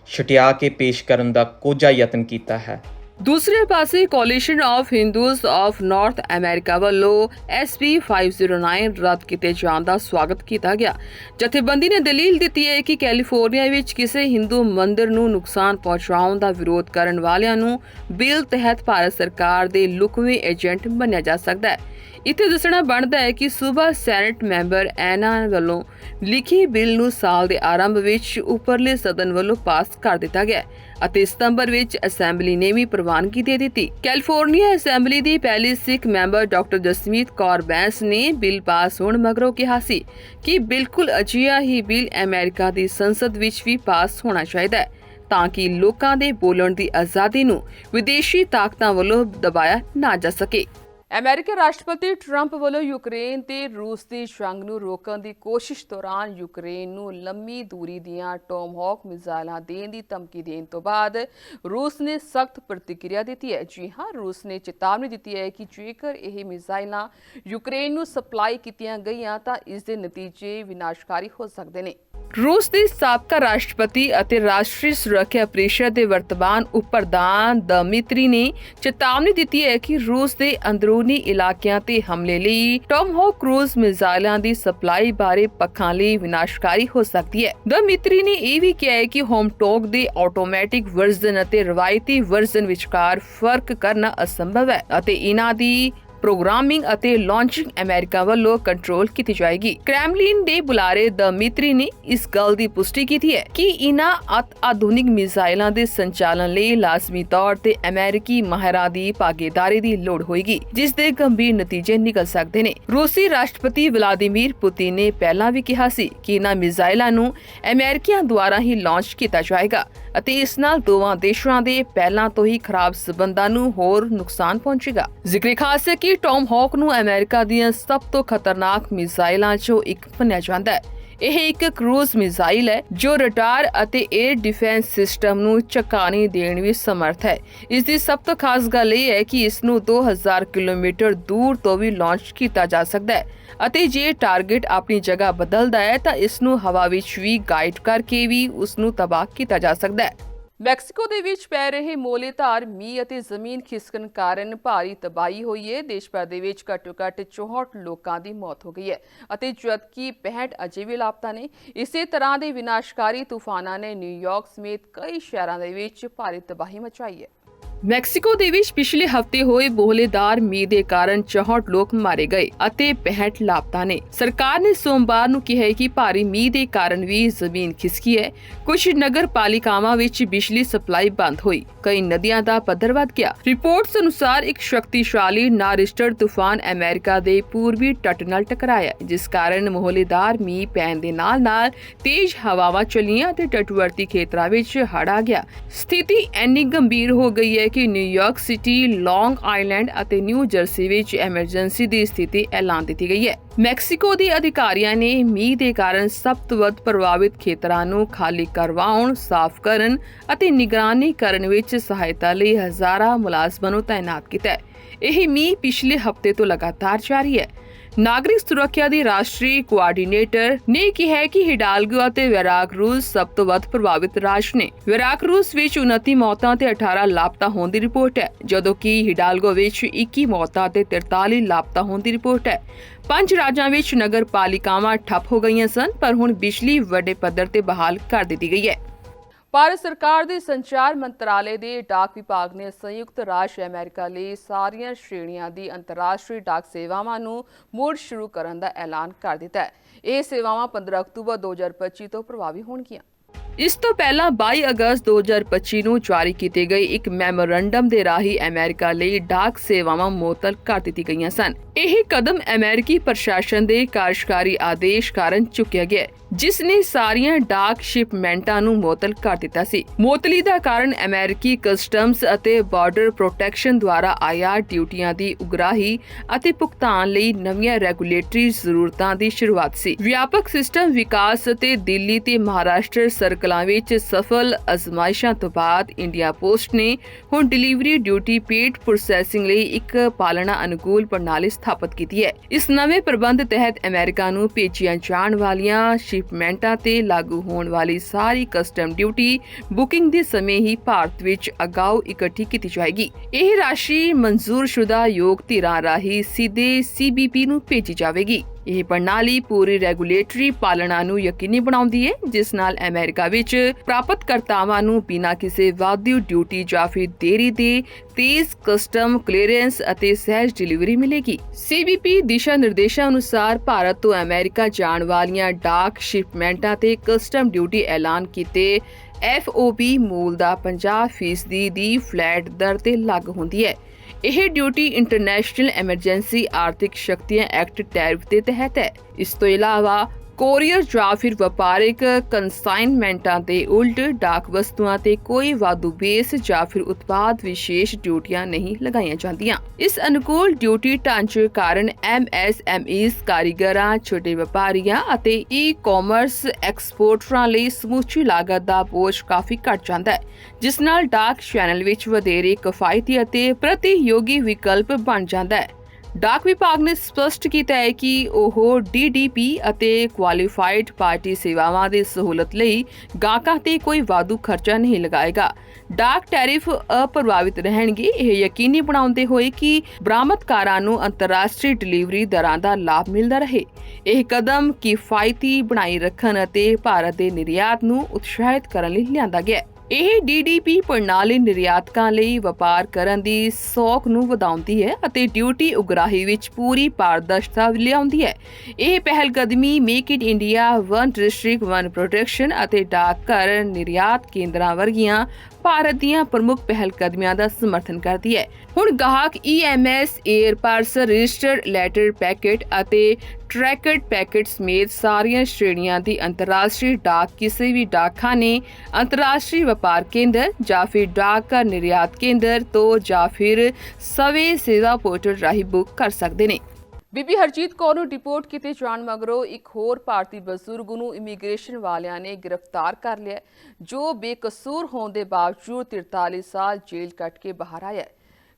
ਛਟਿਆ ਕੇ ਪੇਸ਼ ਕਰਨ ਦਾ ਕੋਝਾ ਯਤਨ ਕੀਤਾ ਹੈ। ਦੂਸਰੇ ਪਾਸੇ coalition of Hindus of North America ਵੱਲੋਂ SB 509 ਰੱਦ ਕੀਤੇ ਜਾਣ ਦਾ ਸਵਾਗਤ ਕੀਤਾ ਗਿਆ। ਜਥੇਬੰਦੀ ਨੇ ਦਲੀਲ ਦਿੱਤੀ ਹੈ ਕਿ ਕੈਲੀਫੋਰਨੀਆ ਵਿੱਚ ਕਿਸੇ ਹਿੰਦੂ ਮੰਦਿਰ ਨੂੰ ਨੁਕਸਾਨ ਪਹੁੰਚਾਉਣ ਦਾ ਵਿਰੋਧ ਕਰਨ ਵਾਲਿਆਂ ਨੂੰ ਬਿੱਲ ਤਹਿਤ ਭਾਰਤ ਸਰਕਾਰ ਦੇ ਲੁਕਵੇਂ ਏਜੰਟ ਮੰਨਿਆ ਜਾ ਸਕਦਾ ਹੈ। ਇੱਥੇ ਦੱਸਣਾ ਬਣਦਾ ਹੈ ਕਿ ਸੂਬਾ ਸੈਨੇਟ ਮੈਂਬਰ ਐਨਾ ਵੱਲੋਂ ਲਿਖੀ ਬਿੱਲ ਨੂੰ ਸਾਲ ਦੇ ਆਰੰਭ ਵਿੱਚ ਉੱਪਰਲੇ ਸਦਨ ਵੱਲੋਂ ਪਾਸ ਕਰ ਦਿੱਤਾ ਗਿਆ ਅਤੇ ਸਤੰਬਰ ਵਿੱਚ ਅਸੈਂਬਲੀ ਨੇ ਵੀ ਪ੍ਰਵਾਨਗੀ ਦੇ ਦਿੱਤੀ। ਕੈਲੀਫੋਰਨੀਆ ਅਸੈਂਬਲੀ ਦੀ ਪਹਿਲੀ ਸਿੱਖ ਮੈਂਬਰ ਡਾਕਟਰ ਜਸਮੀਤ ਕੌਰ ਬੈਂਸ ਨੇ ਬਿੱਲ ਪਾਸ ਹੋਣ ਮਗਰੋਂ ਕਿਹਾ ਸੀ ਕਿ ਬਿਲਕੁਲ ਅਜਿਹਾ ਹੀ ਬਿੱਲ ਅਮਰੀਕਾ ਦੀ ਸੰਸਦ ਵਿੱਚ ਵੀ ਪਾਸ ਹੋਣਾ ਚਾਹੀਦਾ ਹੈ ਤਾਂ ਕਿ ਲੋਕਾਂ ਦੇ ਬੋਲਣ ਦੀ ਆਜ਼ਾਦੀ ਨੂੰ ਵਿਦੇਸ਼ੀ ਤਾਕਤਾਂ ਵੱਲੋਂ ਦਬਾਇਆ ਨਾ ਜਾ ਸਕੇ। ਅਮਰੀਕੀ ਰਾਸ਼ਟਰਪਤੀ ਟਰੰਪ ਵੱਲੋਂ ਯੂਕਰੇਨ ਤੇ ਰੂਸ ਦੀ ਜੰਗ ਨੂੰ ਰੋਕਣ ਦੀ ਕੋਸ਼ਿਸ਼ ਦੌਰਾਨ ਯੂਕਰੇਨ ਨੂੰ ਲੰਮੀ ਦੂਰੀ ਦੀਆਂ ਟੋਮਹੌਕ ਮਿਜ਼ਾਈਲਾਂ ਦੇਣ ਦੀ ਧਮਕੀ ਦੇਣ ਤੋਂ ਬਾਅਦ ਰੂਸ ਨੇ ਸਖਤ ਪ੍ਰਤੀਕਿਰਿਆ ਦਿੱਤੀ ਹੈ। ਜੀ ਹਾਂ, ਰੂਸ ਨੇ ਚੇਤਾਵਨੀ ਦਿੱਤੀ ਹੈ ਕਿ ਜੇਕਰ ਇਹ ਮਿਜ਼ਾਈਲਾਂ ਯੂਕਰੇਨ ਨੂੰ ਸਪਲਾਈ ਕੀਤੀਆਂ ਗਈਆਂ ਤਾਂ ਇਸ ਦੇ ਨਤੀਜੇ ਵਿਨਾਸ਼ਕਾਰੀ ਹੋ ਸਕਦੇ ਨੇ। ਰੂਸ ਦੇ ਸਾਬਕਾ ਰਾਸ਼ਟਰਪਤੀ ਅਤੇ ਰਾਸ਼ਟਰੀ ਸੁਰੱਖਿਆ ਪ੍ਰੀਸ਼ਦ ਦੇ ਵਰਤਮਾਨ ਉਪ ਦਮਿਤਰੀ ਨੇ ਚੇਤਾਵਨੀ ਦਿੱਤੀ ਹੈ ਕਿ ਰੂਸ ਦੇ ਅੰਦਰੂਨੀ ਇਲਾਕਿਆਂ ਤੇ ਹਮਲੇ ਲਈ ਟੋਮਹੋਕ ਕਰੂਜ਼ ਮਿਜ਼ਾਈਲਾਂ ਦੀ ਸਪਲਾਈ ਬਾਰੇ ਪੱਖਾਂ ਲਈ ਵਿਨਾਸ਼ਕਾਰੀ ਹੋ ਸਕਦੀ ਹੈ। ਦਮਿਤਰੀ ਨੇ ਇਹ ਵੀ ਕਿਹਾ ਹੈ ਕਿ ਹੋਮਟੋਕ ਦੇ ਆਟੋਮੈਟਿਕ ਵਰਜ਼ਨ ਅਤੇ ਰਵਾਇਤੀ ਵਰਜ਼ਨ ਵਿਚਕਾਰ ਫ਼ਰਕ ਕਰਨਾ ਅਸੰਭਵ ਹੈ ਅਤੇ ਇਹਨਾਂ ਦੀ ਪ੍ਰੋਗਰਾਮਿੰਗ ਅਤੇ ਲਾਂਚਿੰਗ ਅਮਰੀਕਾ ਵੱਲੋਂ ਕੰਟਰੋਲ ਕੀਤੀ ਜਾਏਗੀ। ਕ੍ਰੈਮਲਿਨ ਦੇ ਬੁਲਾਰੇ ਦਮਿਤਰੀ ਨੇ ਇਸ ਗੱਲ ਦੀ ਪੁਸ਼ਟੀ ਕੀਤੀ ਹੈ ਕਿ ਇਨ੍ਹਾਂ ਆਧੁਨਿਕ ਮਿਜ਼ਾਈਲਾਂ ਦੇ ਸੰਚਾਲਨ ਲਈ ਲਾਜ਼ਮੀ ਤੌਰ ਤੇ ਅਮਰੀਕੀ ਮਾਹਿਰਾਂ ਦੀ ਭਾਗੀਦਾਰੀ ਦੀ ਲੋੜ ਹੋਏਗੀ, ਜਿਸ ਦੇ ਗੰਭੀਰ ਨਤੀਜੇ ਨਿਕਲ ਸਕਦੇ ਨੇ। ਰੂਸੀ ਰਾਸ਼ਟਰਪਤੀ ਵਲਾਦੀਮੀਰ ਪੁਤਿਨ ਨੇ ਪਹਿਲਾਂ ਵੀ ਕਿਹਾ ਸੀ ਕਿ ਇਨ੍ਹਾਂ ਮਿਜ਼ਾਈਲਾਂ ਨੂੰ ਅਮਰੀਕੀਆਂ ਦੁਆਰਾ ਹੀ ਲਾਂਚ ਕੀਤਾ ਜਾਏਗਾ ਅਤੇ ਇਸ ਨਾਲ ਦੋਵਾਂ ਦੇਸ਼ਾਂ ਦੇ ਪਹਿਲਾਂ ਤੋਂ ਹੀ ਖਰਾਬ ਸਬੰਧਾਂ ਨੂੰ ਹੋਰ ਨੁਕਸਾਨ ਪਹੁੰਚੇਗਾ। ਜ਼ਿਕਰ ਖਾਸ ਹੈ ਕਿ ਟੌਮ ਹੌਕ ਨੂੰ ਅਮਰੀਕਾ ਦੀਆਂ ਸਭ ਤੋਂ ਖਤਰਨਾਕ ਮਿਜ਼ਾਈਲਾਂ 'ਚੋਂ ਇੱਕ ਮੰਨਿਆ ਜਾਂਦਾ ਹੈ। ਇਹ ਇੱਕ ਕਰੂਜ਼ ਮਿਜ਼ਾਈਲ ਹੈ, ਜੋ ਰਡਾਰ ਅਤੇ 에ਅਰ ਡਿਫੈਂਸ ਸਿਸਟਮ ਨੂੰ ਚਕਾਨੀ ਦੇਣ ਵਿੱਚ ਸਮਰਥ ਹੈ। ਇਸ ਦੀ ਸਭ ਤੋਂ ਖਾਸ ਗੱਲ ਇਹ ਹੈ ਕਿ ਇਸ ਨੂੰ 2000 ਕਿਲੋਮੀਟਰ ਦੂਰ ਤੋਂ ਵੀ ਲਾਂਚ ਕੀਤਾ ਜਾ ਸਕਦਾ ਹੈ। ਅਤੇ ਜੇ ਟਾਰਗੇਟ ਆਪਣੀ ਜਗ੍ਹਾ ਬਦਲਦਾ ਹੈ, ਤਾਂ ਇਸ ਨੂੰ ਹਵਾ ਵਿੱਚ ਵੀ ਗਾਈਡ ਕਰਕੇ ਵੀ ਉਸ ਨੂੰ ਤਬਾਹ ਕੀਤਾ ਜਾ ਸਕਦਾ ਹੈ। ਮੈਕਸੀਕੋ ਦੇ ਵਿੱਚ ਪੈ ਰਹੇ ਮੋਲੇਧਾਰ ਮੀਂਹ ਅਤੇ ਜ਼ਮੀਨ ਖਿਸਕਣ ਕਾਰਨ ਭਾਰੀ ਤਬਾਹੀ ਹੋਈ ਹੈ ਦੇਸ਼ ਭਰ ਦੇ ਵਿੱਚ ਘੱਟੋ-ਘੱਟ 64 ਲੋਕਾਂ ਦੀ ਮੌਤ ਹੋ ਗਈ ਹੈ ਅਤੇ ਜਦਕਿ 65 ਅਜੇ ਵੀ ਲਾਪਤਾ ਨੇ, ਇਸੇ ਤਰ੍ਹਾਂ ਦੇ ਵਿਨਾਸ਼ਕਾਰੀ ਤੂਫਾਨਾਂ ਨੇ ਨਿਊਯਾਰਕ ਸਮੇਤ ਕਈ ਸ਼ਹਿਰਾਂ ਦੇ ਵਿੱਚ ਭਾਰੀ ਤਬਾਹੀ ਮਚਾਈ ਹੈ। ਮੈਕਸੀਕੋ ਦੇ ਵਿੱਚ ਪਿਛਲੇ ਹਫ਼ਤੇ ਹੋਏ ਬੋਹਲੇਦਾਰ ਮੀਂਹ ਦੇ ਕਾਰਨ 64 ਲੋਕ ਮਾਰੇ ਗਏ ਅਤੇ 65 ਲਾਪਤਾ ਨੇ। ਸਰਕਾਰ ਨੇ ਸੋਮਵਾਰ ਨੂੰ ਕਿਹਾ ਕਿ ਭਾਰੀ ਮੀਂਹ ਦੇ ਕਾਰਨ ਵੀ ਜ਼ਮੀਨ ਖਿਸਕੀ ਹੈ। ਕੁਝ ਨਗਰ ਪਾਲਿਕਾਵਾਂ ਵਿੱਚ ਬਿਜਲੀ ਸਪਲਾਈ ਬੰਦ ਹੋਈ। ਕਈ ਨਦੀਆਂ ਦਾ ਪੱਧਰ ਵੱਧ ਗਿਆ। ਰਿਪੋਰਟਸ ਅਨੁਸਾਰ ਇੱਕ ਸ਼ਕਤੀਸ਼ਾਲੀ ਨਾਰਿਸਟਰ ਤੂਫਾਨ ਅਮਰੀਕਾ ਦੇ ਪੂਰਬੀ ਤੱਟ ਨਾਲ ਟਕਰਾਇਆ, ਜਿਸ ਕਾਰਨ ਮੋਹਲੇਦਾਰ ਮੀਂਹ ਪੈਣ ਦੇ ਨਾਲ-ਨਾਲ ਤੇਜ਼ ਹਵਾਵਾਂ ਚੱਲੀਆਂ ਅਤੇ ਤਟਵਰਤੀ ਖੇਤਰਾਂ ਵਿੱਚ ਹੜ ਆ ਗਿਆ। ਸਥਿਤੀ ਇੰਨੀ ਗੰਭੀਰ ਹੋ ਗਈ ਹੈ ਕਿ New York city Long Island ਅਤੇ ਨਿਊ ਜਰਸੀ ਵਿੱਚ ਐਮਰਜੈਂਸੀ ਦੀ ਸਥਿਤੀ ਐਲਾਨ ਦਿੱਤੀ ਗਈ ਹੈ ਮੈਕਸੀਕੋ ਦੇ ਅਧਿਕਾਰੀਆਂ ਨੇ ਮੀਂਹ ਦੇ ਕਾਰਨ ਸਭ ਤੋਂ ਵੱਧ ਪ੍ਰਭਾਵਿਤ ਖੇਤਰਾਂ ਨੂੰ ਖਾਲੀ ਕਰਵਾਉਣ, ਸਾਫ਼ ਕਰਨ ਅਤੇ ਨਿਗਰਾਨੀ ਕਰਨ ਵਿੱਚ ਸਹਾਇਤਾ ਲਈ ਹਜ਼ਾਰਾਂ ਮੁਲਾਜ਼ਮਾਂ ਨੂੰ ਤਾਇਨਾਤ ਕੀਤਾ ਹੈ। ਇਹ ਮੀਂਹ ਪਿਛਲੇ ਹਫ਼ਤੇ ਤੋਂ ਲਗਾਤਾਰ ਜਾਰੀ ਹੈ। ਨਾਗਰਿਕ ਸੁਰੱਖਿਆ ਦੀ ਰਾਸ਼ਟਰੀ ਕੋਆਰਡੀਨੇਟਰ ਨੇ ਕਿਹਾ ਕਿ ਹਿਡਾਲਗੋ ਅਤੇ ਵੈਰਾਕਰੂਜ਼ ਸਭ ਤੋਂ ਵੱਧ ਪ੍ਰਭਾਵਿਤ ਰਾਜ ਨੇ। ਵੈਰਾਕਰੂਜ਼ ਵਿੱਚ 29 ਮੌਤਾਂ ਤੇ 18 ਲਾਪਤਾ ਹੋਣ ਦੀ ਰਿਪੋਰਟ ਹੈ, ਜਦੋਂ ਕਿ ਹਿਡਾਲਗੋ ਵਿੱਚ 21 ਮੌਤਾਂ ਤੇ 43 ਲਾਪਤਾ ਹੋਣ ਦੀ ਰਿਪੋਰਟ ਹੈ। ਪੰਜ ਰਾਜਾਂ ਵਿੱਚ ਨਗਰ ਪਾਲਿਕਾਵਾਂ ਠੱਪ ਹੋ ਗਈਆਂ ਸਨ, ਪਰ ਹੁਣ ਬਿਜਲੀ ਵੱਡੇ ਪੱਧਰ ਤੇ ਬਹਾਲ ਕਰ ਦਿੱਤੀ ਗਈ ਹੈ। ਭਾਰਤ ਸਰਕਾਰ ਦੇ ਸੰਚਾਰ ਮੰਤਰਾਲੇ ਦੇ ਡਾਕ ਵਿਭਾਗ ਨੇ ਸੰਯੁਕਤ ਰਾਸ਼ਟਰ ਅਮਰੀਕਾ ਲਈ ਸਾਰੀਆਂ ਸ਼੍ਰੇਣੀਆਂ ਦੀ ਅੰਤਰਰਾਸ਼ਟਰੀ ਡਾਕ ਸੇਵਾਵਾਂ ਨੂੰ ਮੁੜ ਸ਼ੁਰੂ ਕਰਨ ਦਾ ਐਲਾਨ ਕਰ ਦਿੱਤਾ ਹੈ। ਇਹ ਸੇਵਾਵਾਂ 15 ਅਕਤੂਬਰ 2025 ਤੋਂ ਪ੍ਰਭਾਵੀ ਹੋਣਗੀਆਂ। ਇਸ ਤੋਂ ਪਹਿਲਾਂ 22 ਅਗਸਤ 2025 ਨੂੰ ਜਾਰੀ ਕੀਤੇ ਗਏ ਇੱਕ ਮੈਮੋਰੰਡਮ ਦੇ ਰਾਹੀਂ ਅਮਰੀਕਾ ਲਈ ਡਾਕ ਸੇਵਾਵਾਂ ਮੁਅੱਤਲ ਕਰ ਦਿੱਤੀ ਗਈਆਂ ਸਨ। ਇਹ ਕਦਮ ਅਮਰੀਕੀ ਪ੍ਰਸ਼ਾਸਨ ਦੇ ਕਾਰਜਕਾਰੀ ਆਦੇਸ਼ ਕਾਰਨ ਚੁੱਕਿਆ ਗਿਆ ਜਿਸ ਨੇ ਸਾਰੀਆਂ ਡਾਕ ਸ਼ਿਪਮੈਂਟਾਂ ਨੂੰ ਮੁਅੱਤਲ ਕਰ ਦਿੱਤਾ ਸੀ। ਮੁਅੱਤਲੀ ਦਾ ਕਾਰਨ ਅਮਰੀਕੀ ਕਸਟਮਸ ਅਤੇ ਬਾਰਡਰ ਪ੍ਰੋਟੈਕਸ਼ਨ ਦੁਆਰਾ ਆਇਆ ਡਿਊਟੀਆਂ ਦੀ ਉਗਰਾਹੀ ਅਤੇ ਭੁਗਤਾਨ ਲਈ ਨਵੀਆਂ ਰੈਗੂਲੇਟਰੀ ਜ਼ਰੂਰਤਾਂ ਦੀ ਸ਼ੁਰੂਆਤ ਸੀ। ਵਿਆਪਕ ਸਿਸਟਮ ਵਿਕਾਸ ਅਤੇ ਦਿੱਲੀ ਤੇ ਮਹਾਰਾਸ਼ਟਰ ਸਰਕਲਾਂ ਵਿੱਚ ਸਫਲ ਅਜ਼ਮਾਇਸ਼ਾਂ ਤੋਂ ਬਾਅਦ ਇੰਡੀਆ ਪੋਸਟ ਨੇ ਹੁਣ ਡਿਲੀਵਰੀ ਡਿਊਟੀ ਪੇਡ ਪ੍ਰੋਸੈਸਿੰਗ ਲਈ ਇੱਕ ਪਾਲਣਾ ਅਨੁਕੂਲ ਪ੍ਰਣਾਲੀ ਸਥਾਪਿਤ ਕੀਤੀ ਹੈ। ਇਸ ਨਵੇਂ ਪ੍ਰਬੰਧ ਤਹਿਤ ਅਮਰੀਕਾ ਨੂੰ ਭੇਜੀਆਂ ਜਾਣ ਵਾਲੀਆਂ ਸ਼ਿਪਮੈਂਟਾਂ ਤੇ ਲਾਗੂ ਹੋਣ ਵਾਲੀ ਸਾਰੀ ਕਸਟਮ ਡਿਊਟੀ ਬੁਕਿੰਗ ਦੇ ਸਮੇਂ ਹੀ ਭਾਰਤ ਵਿੱਚ ਅਗਾਊ ਇਕੱਠੀ ਕੀਤੀ ਜਾਏਗੀ। ਇਹ ਰਾਸ਼ੀ ਮਨਜ਼ੂਰਸ਼ੁਦਾ ਯੋਗ ਧਿਰਾਂ ਰਾਹੀਂ ਸਿੱਧੇ ਸੀਬੀਪੀ ਨੂੰ ਭੇਜੀ ਜਾਵੇਗੀ। ਇਹ ਪ੍ਰਣਾਲੀ ਪੂਰੀ ਰੈਗੂਲੇਟਰੀ ਪਾਲਣਾ ਨੂੰ ਯਕੀਨੀ ਬਣਾਉਂਦੀ ਹੈ ਜਿਸ ਨਾਲ ਅਮਰੀਕਾ ਵਿੱਚ ਪ੍ਰਾਪਤਕਰਤਾਵਾਂ ਨੂੰ ਬਿਨਾਂ ਕਿਸੇ ਵਾਧੂ ਡਿਊਟੀ ਜਾਂ ਫਿਰ ਦੇਰੀ ਦੇ ਤੇਜ਼ ਕਸਟਮ ਕਲੀਅਰੈਂਸ ਅਤੇ ਸਹਿਜ ਡਿਲੀਵਰੀ ਮਿਲੇਗੀ। ਸੀਬੀਪੀ ਦਿਸ਼ਾ ਨਿਰਦੇਸ਼ਾਂ ਅਨੁਸਾਰ ਭਾਰਤ ਤੋਂ ਅਮਰੀਕਾ ਜਾਣ ਵਾਲੀਆਂ ਡਾਕ ਸ਼ਿਪਮੈਂਟਾਂ ਤੇ ਕਸਟਮ ਡਿਊਟੀ ਐਲਾਨ ਕੀਤੇ ਐਫਓਬੀ ਮੂਲ ਦਾ 50% ਦੀ ਫਲੈਟ ਦਰ ਤੇ ਲਾਗੂ ਹੁੰਦੀ ਹੈ ਇਹ ਡਿਊਟੀ ਇੰਟਰਨੈਸ਼ਨਲ ਐਮਰਜੈਂਸੀ ਆਰਥਿਕ ਸ਼ਕਤੀਆਂ ਐਕਟ ਟੈਰਿਫ ਦੇ ਤਹਿਤ ਹੈ। ਇਸ ਤੋਂ ਇਲਾਵਾ ਕੋਰੀਅਰ ਜਾਂ ਫਿਰ ਵਪਾਰਿਕ ਕੰਸਾਈਨਮੈਂਟਾਂ ਤੇ ਉਲਟ ਡਾਕ ਵਸਤੂਆਂ ਤੇ ਕੋਈ ਵਾਧੂ ਬੇਸ ਜਾਂ ਫਿਰ ਉਤਪਾਦ ਵਿਸ਼ੇਸ਼ ਡਿਊਟੀਆਂ ਨਹੀਂ ਲਗਾਈਆਂ ਜਾਂਦੀਆਂ। ਇਸ ਅਨੁਕੂਲ ਡਿਊਟੀ ਢਾਂਚੇ ਕਾਰਨ ਐਮਐਸਐਮਈਜ਼ ਕਾਰੀਗਰਾਂ, ਛੋਟੇ ਵਪਾਰੀਆਂ ਅਤੇ ਈ-ਕਾਮਰਸ ਐਕਸਪੋਰਟਰਾਂ ਲਈ ਸਮੁੱਚੀ ਲਾਗਤ ਦਾ ਬੋਝ ਕਾਫੀ ਘਟ ਜਾਂਦਾ ਹੈ, ਜਿਸ ਨਾਲ ਡਾਕ ਚੈਨਲ ਵਿੱਚ ਵਧੇਰੇ ਕਿਫਾਇਤੀ ਅਤੇ ਪ੍ਰਤੀਯੋਗੀ ਵਿਕਲਪ ਬਣ ਜਾਂਦਾ ਹੈ। ਡਾਕ ਵਿਭਾਗ ਨੇ ਸਪਸ਼ਟ ਕੀਤਾ ਹੈ ਕਿ ਉਹ ਡੀਡੀਪੀ ਅਤੇ ਕੁਆਲੀਫਾਈਡ ਪਾਰਟੀ ਸੇਵਾਵਾਂ ਦੀ ਸਹੂਲਤ ਲਈ ਗਾਹਕਾਂ ਤੇ ਕੋਈ ਵਾਧੂ ਖਰਚਾ ਨਹੀਂ ਲਗਾਏਗਾ। ਡਾਕ ਟੈਰਿਫ ਅਪ੍ਰਭਾਵਿਤ ਰਹਿਣਗੇ। ਇਹ ਯਕੀਨੀ ਬਣਾਉਂਦੇ ਹੋਏ ਕਿ ਬਰਾਮਦਕਾਰਾਂ ਨੂੰ ਅੰਤਰਰਾਸ਼ਟਰੀ ਡਿਲੀਵਰੀ ਦਰਾਂ ਦਾ ਲਾਭ ਮਿਲਦਾ ਰਹੇ। ਇਹ ਕਦਮ ਕਿਫਾਇਤੀ ਬਣਾਈ ਰੱਖਣ ਅਤੇ ਭਾਰਤ ਦੇ ਨਿਰਯਾਤ ਨੂੰ ਉਤਸ਼ਾਹਿਤ ਕਰਨ ਲਈ ਲਿਆਂਦਾ ਗਿਆ ਹੈ। ਇਹ ਡੀਡੀਪੀ ਪ੍ਰਣਾਲੀ ਨਿਰਯਾਤਕਾਂ ਲਈ ਵਪਾਰ ਕਰਨ ਦੀ ਸੌਖ ਨੂੰ ਵਧਾਉਂਦੀ ਹੈ ਅਤੇ ਡਿਊਟੀ ਉਗਰਾਹੀ ਵਿੱਚ ਪੂਰੀ ਪਾਰਦਰਸ਼ਤਾ ਲਿਆਉਂਦੀ ਹੈ। ਇਹ ਪਹਿਲਕਦਮੀ make in India one district one protection ਅਤੇ ਡਾਕਘਰ ਨਿਰਯਾਤ ਕੇਂਦਰਾਂ ਵਰਗੀਆਂ ਭਾਰਤ ਦੀਆਂ ਪ੍ਰਮੁੱਖ ਪਹਿਲ ਕਦਮੀਆਂ ਦਾ ਸਮਰਥਨ ਕਰਦੀ ਹੈ। ਹੁਣ ਗਾਹਕ E air parcel registered letter packet ਅਤੇ ਟਰੈਕਡ ਪੈਕੇਟ ਸਮੇਤ ਸਾਰੀਆਂ ਸ਼੍ਰੇਣੀਆਂ ਦੀ ਅੰਤਰਰਾਸ਼ਟਰੀ ਡਾਕ ਕਿਸੇ ਵੀ ਡਾਕਖਾਨੇ, ਅੰਤਰਰਾਸ਼ਟਰੀ ਵਪਾਰ ਕੇਂਦਰ ਜਾਂ ਫਿਰ ਡਾਕ ਨਿਰਯਾਤ ਕੇਂਦਰ ਤੋਂ ਜਾਂ ਫਿਰ ਸਵੇ ਸੇਵਾ ਪੋਰਟਲ ਰਾਹੀਂ ਬੁੱਕ ਕਰ ਸਕਦੇ ਨੇ। ਬੀਬੀ ਹਰਜੀਤ ਕੌਰ ਨੂੰ ਡਿਪੋਰਟ ਕੀਤੇ ਜਾਣ ਮਗਰੋਂ ਇੱਕ ਹੋਰ ਭਾਰਤੀ ਬਜ਼ੁਰਗ ਨੂੰ ਇਮੀਗ੍ਰੇਸ਼ਨ ਵਾਲਿਆਂ ਨੇ ਗ੍ਰਿਫਤਾਰ ਕਰ ਲਿਆ ਜੋ ਬੇਕਸੂਰ ਹੋਣ ਦੇ ਬਾਵਜੂਦ 43 ਸਾਲ ਜੇਲ੍ਹ ਕੱਟ ਕੇ ਬਾਹਰ ਆਇਆ ਹੈ।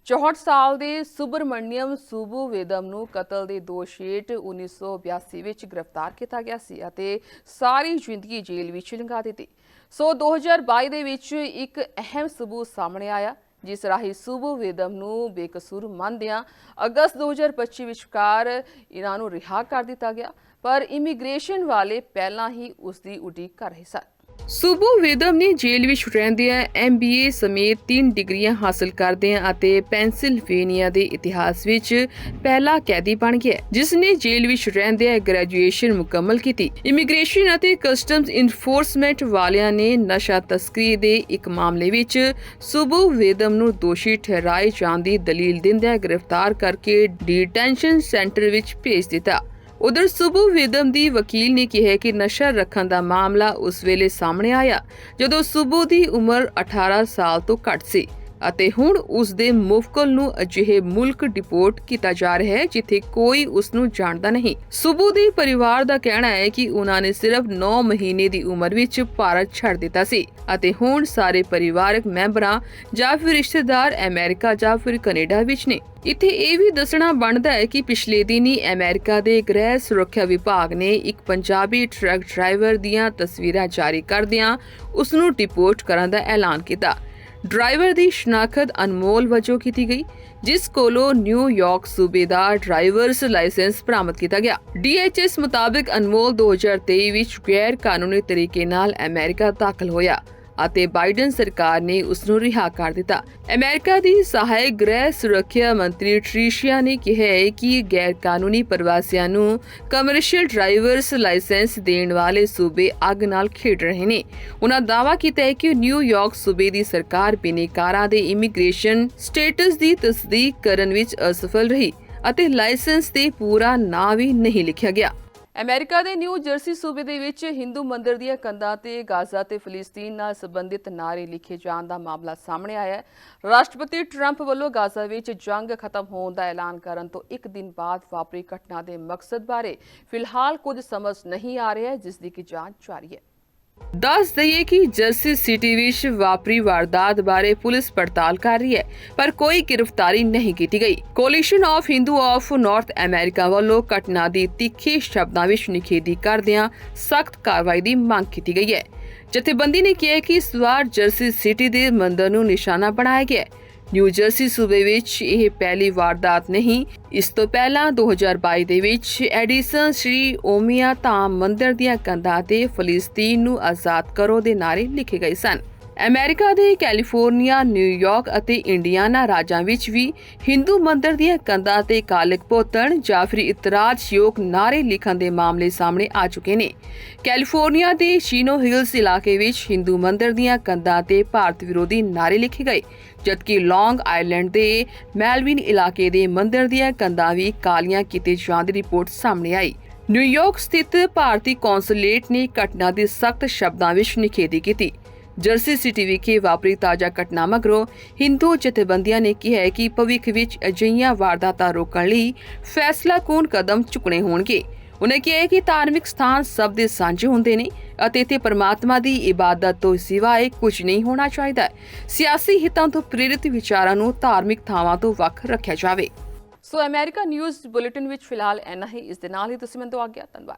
64 ਸਾਲ ਦੇ ਸੁਬਰਮਣੀਅਮ ਸੂਬੂ ਵੇਦਮ ਨੂੰ ਕਤਲ ਦੇ ਦੋਸ਼ ਹੇਠ 1982 ਵਿੱਚ ਗ੍ਰਿਫਤਾਰ ਕੀਤਾ ਗਿਆ ਸੀ ਅਤੇ ਸਾਰੀ ਜ਼ਿੰਦਗੀ ਜੇਲ੍ਹ ਵਿੱਚ ਲੰਘਾ ਦਿੱਤੀ। ਸੋ 2022 ਦੇ ਵਿੱਚ ਇੱਕ ਅਹਿਮ ਸਬੂਤ ਸਾਹਮਣੇ ਆਇਆ। ਜਿਸ ਰਾਹੀਂ ਸੂਬੂ ਵੇਦਮ ਨੂੰ ਬੇਕਸੂਰ ਮੰਨਦਿਆਂ ਅਗਸਤ 2025 ਵਿਚਕਾਰ ਇਹਨਾਂ ਨੂੰ ਰਿਹਾ ਕਰ ਦਿੱਤਾ ਗਿਆ, ਪਰ ਇਮੀਗ੍ਰੇਸ਼ਨ ਵਾਲੇ ਪਹਿਲਾਂ ਹੀ ਉਸ ਦੀ ਉਡੀਕ ਕਰ ਰਹੇ ਸਨ। ਸੂਬੂ ਵੇਦਮ ਨੇ ਜੇਲ੍ਹ ਵਿੱਚ ਰਹਿੰਦਿਆਂ ਐਮਬੀਏ ਸਮੇਤ 3 ਡਿਗਰੀਆਂ ਹਾਸਲ ਕਰਦਿਆਂ ਅਤੇ ਪੈਨਸਿਲਵੇਨੀਆ ਦੇ ਇਤਿਹਾਸ ਵਿੱਚ ਪਹਿਲਾ ਕੈਦੀ ਬਣ ਗਿਆ, ਜਿਸ ਨੇ ਜੇਲ੍ਹ ਵਿੱਚ ਰਹਿੰਦਿਆਂ ਗ੍ਰੈਜੂਏਸ਼ਨ ਮੁਕੰਮਲ ਕੀਤੀ। ਇਮੀਗ੍ਰੇਸ਼ਨ ਅਤੇ ਕਸਟਮਜ਼ ਇਨਫੋਰਸਮੈਂਟ ਵਾਲਿਆਂ ਨੇ ਨਸ਼ਾ ਤਸਕਰੀ ਦੇ ਇੱਕ ਮਾਮਲੇ ਵਿੱਚ ਸੂਬੂ ਵੇਦਮ ਨੂੰ ਦੋਸ਼ੀ ਠਹਿਰਾਏ ਜਾਣ ਦੀ ਦਲੀਲ ਦਿੰਦਿਆਂ ਗ੍ਰਿਫਤਾਰ ਕਰਕੇ ਡਿਟੈਂਸ਼ਨ ਸੈਂਟਰ ਵਿੱਚ ਭੇਜ ਦਿੱਤਾ। ਉਧਰ ਸੁਬੂ ਵਿਦਮ ਦੀ ਵਕੀਲ ਨੇ ਕਿਹਾ ਕਿ ਨਸ਼ਾ ਰੱਖਣ ਦਾ ਮਾਮਲਾ ਉਸ ਵੇਲੇ ਸਾਹਮਣੇ ਆਇਆ, ਜਦੋਂ ਸੁਬੂ ਦੀ ਉਮਰ 18 ਸਾਲ ਤੋਂ ਘੱਟ ਸੀ। ਅਤੇ ਹੁਣ ਉਸ ਦੇ ਮੁਫਕਲ ਨੂੰ ਅਜਿਹੇ ਮੁਲਕ ਡਿਪੋਰਟ ਕੀਤਾ ਜਾ ਰਿਹਾ ਹੈ, ਜਿੱਥੇ ਕੋਈ ਉਸ ਨੂੰ ਜਾਣਦਾ ਨਹੀਂ। ਸੁਬੂ ਦੇ ਪਰਿਵਾਰ ਦਾ ਕਹਿਣਾ ਹੈ ਕਿ ਉਹਨਾਂ ਨੇ ਸਿਰਫ 9 ਮਹੀਨੇ ਦੀ ਉਮਰ ਵਿੱਚ ਭਾਰਤ ਛੱਡ ਦਿੱਤਾ ਸੀ ਅਤੇ ਹੁਣ ਸਾਰੇ ਪਰਿਵਾਰਕ ਮੈਂਬਰਾਂ ਜਾਂ ਫਿਰ ਰਿਸ਼ਤੇਦਾਰ ਅਮਰੀਕਾ ਜਾਂ ਫਿਰ ਕੈਨੇਡਾ ਵਿੱਚ ਨੇ। ਇੱਥੇ ਇਹ ਵੀ ਦੱਸਣਾ ਬਣਦਾ ਹੈ ਕਿ ਪਿਛਲੇ ਦਿਨੀ ਅਮਰੀਕਾ ਦੇ ਗ੍ਰਹਿ ਸੁਰੱਖਿਆ ਵਿਭਾਗ ਨੇ ਇੱਕ ਪੰਜਾਬੀ ਟਰੱਕ ਡਰਾਈਵਰ ਦੀਆਂ ਤਸਵੀਰਾਂ ਜਾਰੀ ਕਰਦਿਆਂ ਉਸ ਨੂੰ ਡਿਪੋਰਟ ਕਰਨ ਦਾ ਐਲਾਨ ਕੀਤਾ। ਡਰਾਈਵਰ ਦੀ ਸ਼ਨਾਖਤ ਅਨਮੋਲ ਵਜੋਂ ਕੀਤੀ ਗਈ, ਜਿਸ ਕੋਲੋਂ ਨਿਊਯਾਰਕ ਸੂਬੇ ਦਾ ਡਰਾਈਵਰਸ ਲਾਇਸੈਂਸ ਬਰਾਮਦ ਕੀਤਾ ਗਿਆ। DHS ਮੁਤਾਬਕ ਅਨਮੋਲ 2023 ਵਿੱਚ ਗੈਰ ਕਾਨੂੰਨੀ ਤਰੀਕੇ ਨਾਲ ਅਮਰੀਕਾ ਦਾਖਲ ਹੋਇਆ। ਅਤੇ ਬਾਈਡਨ ਸਰਕਾਰ ਨੇ ਉਸ ਨੂੰ ਰਿਹਾ ਕਰ ਦਿੱਤਾ। ਅਮਰੀਕਾ ਦੀ ਸਹਾਇਕ ਗ੍ਰਹਿ ਸੁਰੱਖਿਆ ਮੰਤਰੀ ਟ੍ਰੀਸ਼ੀਆ ਨੇ ਕਿਹਾ ਹੈ ਕਿ ਗੈਰ ਕਾਨੂੰਨੀ ਪ੍ਰਵਾਸੀਆਂ ਨੂੰ ਕਮਰਸ਼ੀਅਲ ਡਰਾਈਵਰਸ ਲਾਇਸੈਂਸ ਦੇਣ ਵਾਲੇ ਸੂਬੇ ਅੱਗ ਨਾਲ ਖੇਡ ਰਹੇ ਨੇ। ਉਹਨਾਂ ਦਾਅਵਾ ਕੀਤਾ ਹੈ ਕਿ ਨਿਊਯਾਰਕ ਸੂਬੇ ਦੀ ਸਰਕਾਰ ਬਿਨੇਕਾਰਾਂ ਦੇ ਇਮੀਗ੍ਰੇਸ਼ਨ ਸਟੇਟਸ ਦੀ ਤਸਦੀਕ ਕਰਨ ਵਿੱਚ ਅਸਫਲ ਰਹੀ ਅਤੇ ਲਾਇਸੈਂਸ ਤੇ ਪੂਰਾ ਨਾਂ ਵੀ ਨਹੀਂ ਲਿਖਿਆ ਗਿਆ। ਅਮਰੀਕਾ ਦੇ ਨਿਊ ਜਰਸੀ ਸੂਬੇ ਦੇ ਵਿੱਚ ਹਿੰਦੂ ਮੰਦਿਰ ਦੀਆਂ ਕੰਧਾਂ ਤੇ ਗਾਜ਼ਾ ਤੇ ਫਲਸਤੀਨ ਨਾਲ ਸੰਬੰਧਿਤ ਨਾਰੇ ਲਿਖੇ ਜਾਣ ਦਾ ਮਾਮਲਾ ਸਾਹਮਣੇ ਆਇਆ ਹੈ। ਰਾਸ਼ਟਰਪਤੀ ਟਰੰਪ ਵੱਲੋਂ ਗਾਜ਼ਾ ਵਿੱਚ ਜੰਗ ਖਤਮ ਹੋਣ ਦਾ ਐਲਾਨ ਕਰਨ ਤੋਂ ਇੱਕ ਦਿਨ ਬਾਅਦ ਵਾਪਰੀ ਘਟਨਾ ਦੇ ਮਕਸਦ ਬਾਰੇ ਫਿਲਹਾਲ ਕੁਝ ਸਮਝ ਨਹੀਂ ਆ ਰਿਹਾ, ਜਿਸ ਦੀ ਕਿ ਜਾਂਚ ਜਾਰੀ ਹੈ। ਦੱਸ ਦਈਏ ਕਿ ਜਰਸੀ ਸਿਟੀ ਵਿੱਚ ਵਾਪਰੀ ਵਾਰਦਾਤ ਬਾਰੇ ਪੁਲਿਸ ਪੜਤਾਲ ਕਰ ਰਹੀ ਹੈ, ਪਰ ਕੋਈ ਗ੍ਰਿਫਤਾਰੀ ਨਹੀਂ ਕੀਤੀ ਗਈ। Coalition of Hindu of North America ਵੱਲੋਂ ਘਟਨਾ ਦੀ ਤਿੱਖੇ ਸ਼ਬਦਾਂ ਵਿੱਚ ਨਿਖੇਧੀ ਕਰਦਿਆਂ ਸਖਤ ਕਾਰਵਾਈ ਦੀ ਮੰਗ ਕੀਤੀ ਗਈ ਹੈ। ਜਥੇਬੰਦੀ ਨੇ ਕਿਹਾ ਕਿ ਇਸ ਵਾਰ ਜਰਸੀ ਸਿਟੀ ਦੇ ਮੰਦਰ ਨੂੰ ਨਿਸ਼ਾਨਾ ਬਣਾਇਆ ਗਿਆ ਹੈ। ਨਿਊ ਜਰਸੀ ਸੂਬੇ ਵਿੱਚ ਇਹ ਪਹਿਲੀ ਵਾਰਦਾਤ ਨਹੀਂ। ਇਸ ਤੋਂ ਪਹਿਲਾਂ 2022 ਦੇ ਵਿੱਚ ਐਡੀਸਨ ਸ਼੍ਰੀ ਓਮੀਆ ਧਾਮ ਮੰਦਿਰ ਦੀਆਂ ਕੰਧਾਂ ਤੇ ਫਲਸਤੀਨ ਨੂੰ ਆਜ਼ਾਦ ਕਰੋ ਦੇ ਨਾਰੇ ਲਿਖੇ ਗਏ ਸਨ। ਅਮਰੀਕਾ ਦੇ ਕੈਲੀਫੋਰਨੀਆ ਨਿਊਯਾਰਕ ਅਤੇ ਇੰਡੀਆਨਾ ਰਾਜਾਂ ਵਿੱਚ ਵੀ ਹਿੰਦੂ ਮੰਦਰ ਦੀਆਂ ਕੰਧਾਂ ਤੇ ਕਾਲਕ ਪੋਤਣ ਜਾਂ ਫਿਰ ਇਤਰਾਜ਼ਯੋਗ ਨਾਰੇ ਲਿਖਣ ਦੇ ਮਾਮਲੇ ਸਾਹਮਣੇ ਆ ਚੁੱਕੇ ਨੇ। ਕੈਲੀਫੋਰਨੀਆ ਦੇ ਸ਼ੀਨੋ ਹਿਲਸ ਇਲਾਕੇ ਵਿੱਚ ਹਿੰਦੂ ਮੰਦਿਰ ਦੀਆਂ ਕੰਧਾਂ ਤੇ ਭਾਰਤ ਵਿਰੋਧੀ ਨਾਰੇ ਲਿਖੇ ਗਏ, ਜਦਕਿ ਲੌਂਗ ਆਈਲੈਂਡ ਦੇ ਮੈਲਵਿਨ ਇਲਾਕੇ ਦੇ ਮੰਦਰ ਦੀਆਂ ਕੰਧਾਂ ਵੀ ਕਾਲੀਆਂ ਕੀਤੇ ਜਾਣ ਦੀ ਰਿਪੋਰਟ ਸਾਹਮਣੇ ਆਈ। ਨਿਊਯਾਰਕ ਸਥਿਤ ਭਾਰਤੀ ਕੌਂਸੂਲੇਟ ਨੇ ਘਟਨਾ ਦੀ ਸਖਤ ਸ਼ਬਦਾਂ ਵਿੱਚ ਨਿਖੇਧੀ ਕੀਤੀ। ਜਰਸੀ ਸਿਟੀ ਵਿਖੇ ਵਾਪਰੀ ਤਾਜ਼ਾ ਘਟਨਾ ਮਗਰੋਂ ਹਿੰਦੂ ਜਥੇਬੰਦੀਆਂ ਨੇ ਕਿਹਾ ਹੈ ਕਿ ਭਵਿੱਖ ਵਿੱਚ ਅਜਿਹੀਆਂ ਵਾਰਦਾਤਾਂ ਰੋਕਣ ਲਈ ਫੈਸਲਾਕੁਨ ਕਦਮ ਚੁੱਕਣੇ ਹੋਣਗੇ। ਉਨ੍ਹਾਂ ਕਿਹਾ ਕਿ ਧਾਰਮਿਕ ਸਥਾਨ ਸਭ ਦੇ ਸਾਂਝੇ ਹੁੰਦੇ ਨੇ ਅਤੇ ਇੱਥੇ ਪਰਮਾਤਮਾ ਦੀ ਇਬਾਦਤ ਤੋਂ ਸਿਵਾਏ ਕੁਝ ਨਹੀਂ ਹੋਣਾ ਚਾਹੀਦਾ। ਸਿਆਸੀ ਹਿੱਤਾਂ ਤੋਂ ਪ੍ਰੇਰਿਤ ਵਿਚਾਰਾਂ ਨੂੰ ਧਾਰਮਿਕ ਥਾਵਾਂ ਤੋਂ ਵੱਖ ਰੱਖਿਆ ਜਾਵੇ। ਸੋ ਅਮਰੀਕਾ ਨਿਊਜ਼ ਬੁਲੇਟਿਨ ਵਿੱਚ ਫਿਲਹਾਲ ਇੰਨਾ ਹੀ। ਇਸ ਦੇ ਨਾਲ ਹੀ ਤੁਸੀਂ ਮੈਨੂੰ ਆ ਗਿਆ ਧੰਨਵਾਦ।